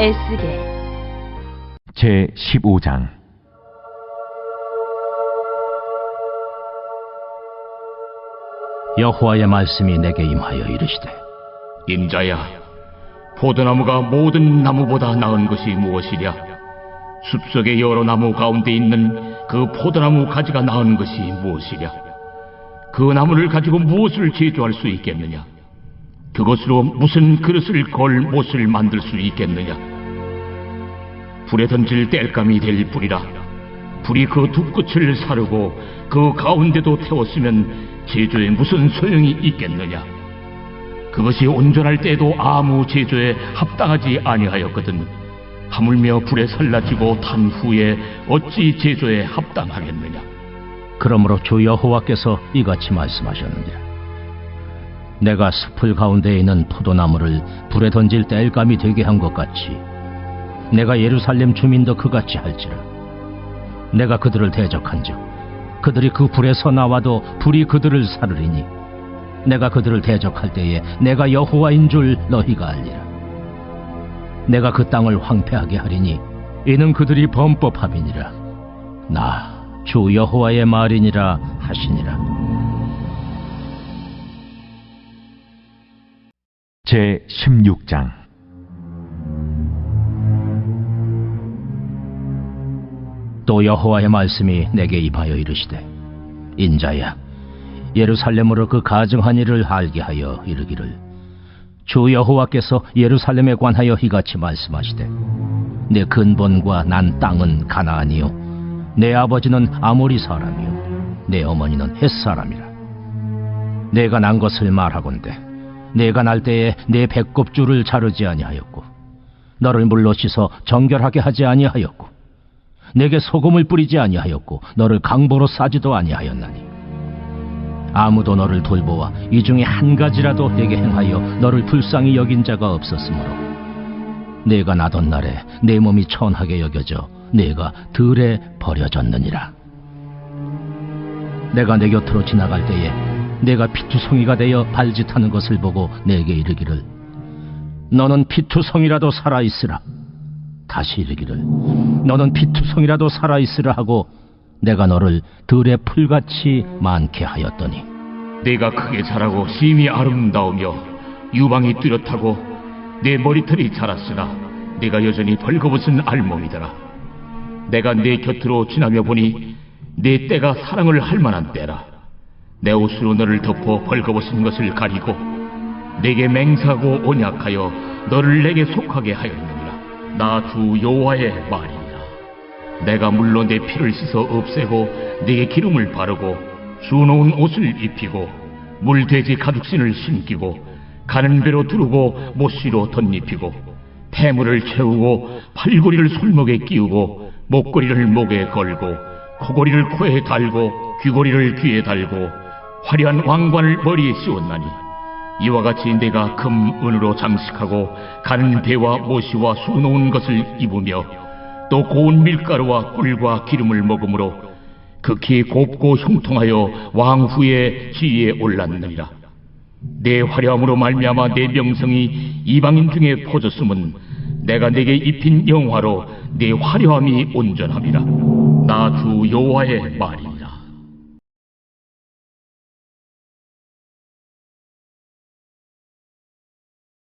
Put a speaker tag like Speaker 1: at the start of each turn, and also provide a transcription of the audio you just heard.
Speaker 1: 애쓰게
Speaker 2: 제 15장
Speaker 3: 여호와의 말씀이 내게 임하여 이르시되
Speaker 4: 임자야, 포도나무가 모든 나무보다 나은 것이 무엇이랴? 숲속의 여러 나무 가운데 있는 그 포도나무 가지가 나은 것이 무엇이랴? 그 나무를 가지고 무엇을 제조할 수 있겠느냐? 그것으로 무슨 그릇을 걸 못을 만들 수 있겠느냐? 불에 던질 땔감이 될 불이라. 불이 그 두 끝을 사르고 그 가운데도 태웠으면 제조에 무슨 소용이 있겠느냐? 그것이 온전할 때도 아무 제조에 합당하지 아니하였거든 하물며 불에 설라지고 탄 후에 어찌 제조에 합당하겠느냐
Speaker 3: 그러므로 주 여호와께서 이같이 말씀하셨느니라 내가 숲을 가운데 있는 포도나무를 불에 던질 땔감이 되게 한 것 같이 내가 예루살렘 주민도 그같이 할지라. 내가 그들을 대적한즉 그들이 그 불에서 나와도 불이 그들을 사르리니 내가 그들을 대적할 때에 내가 여호와인 줄 너희가 알리라. 내가 그 땅을 황폐하게 하리니 이는 그들이 범법함이니라. 나 주 여호와의 말이니라 하시니라.
Speaker 2: 제 16장
Speaker 3: 또 여호와의 말씀이 내게 임하여 이르시되 인자야 예루살렘으로 그 가증한 일을 알게 하여 이르기를. 주 여호와께서 예루살렘에 관하여 이같이 말씀하시되 내 근본과 난 땅은 가나안이요 내 아버지는 아모리 사람이요 내 어머니는 헷 사람이라. 내가 난 것을 말하건대 내가 날 때에 내 배꼽줄을 자르지 아니하였고 너를 물로 씻어 정결하게 하지 아니하였고 내게 소금을 뿌리지 아니하였고 너를 강보로 싸지도 아니하였나니. 아무도 너를 돌보아 이 중에 한 가지라도 내게 행하여 너를 불쌍히 여긴 자가 없었으므로. 내가 나던 날에 내 몸이 천하게 여겨져 내가 들에 버려졌느니라. 내가 내 곁으로 지나갈 때에 내가 피투성이가 되어 발짓하는 것을 보고 내게 이르기를. 너는 피투성이라도 살아있으라 다시 이르기를 너는 피투성이라도 살아있으라 하고 내가 너를 들의 풀같이 많게 하였더니.
Speaker 4: 내가 크게 자라고 심히 아름다우며 유방이 뚜렷하고 내 머리털이 자랐으나 내가 여전히 벌거벗은 알몸이더라. 내가 내 곁으로 지나며 보니 내 때가 사랑을 할 만한 때라. 내 옷으로 너를 덮어 벌거벗은 것을 가리고 내게 맹세하고 온약하여 너를 내게 속하게 하였느니라 나 주 여호와의 말이니라 내가 물로 내 피를 씻어 없애고 네게 기름을 바르고 수놓은 옷을 입히고 물돼지 가죽신을 신기고 가는 배로 두르고 못시로 덧입히고 태물을 채우고 팔고리를 손목에 끼우고 목걸이를 목에 걸고 코고리를 코에 달고 귀고리를 귀에 달고 화려한 왕관을 머리에 씌웠나니 이와 같이 내가 금 은으로 장식하고 가는 배와 모시와 수놓은 것을 입으며 또 고운 밀가루와 꿀과 기름을 먹으므로 극히 곱고 형통하여 왕후의 지위에 올랐느니라. 내 화려함으로 말미암아 내 명성이 이방인 중에 퍼졌음은 내가 내게 입힌 영화로 내 화려함이 온전함이라. 나 주 여호와의 말이.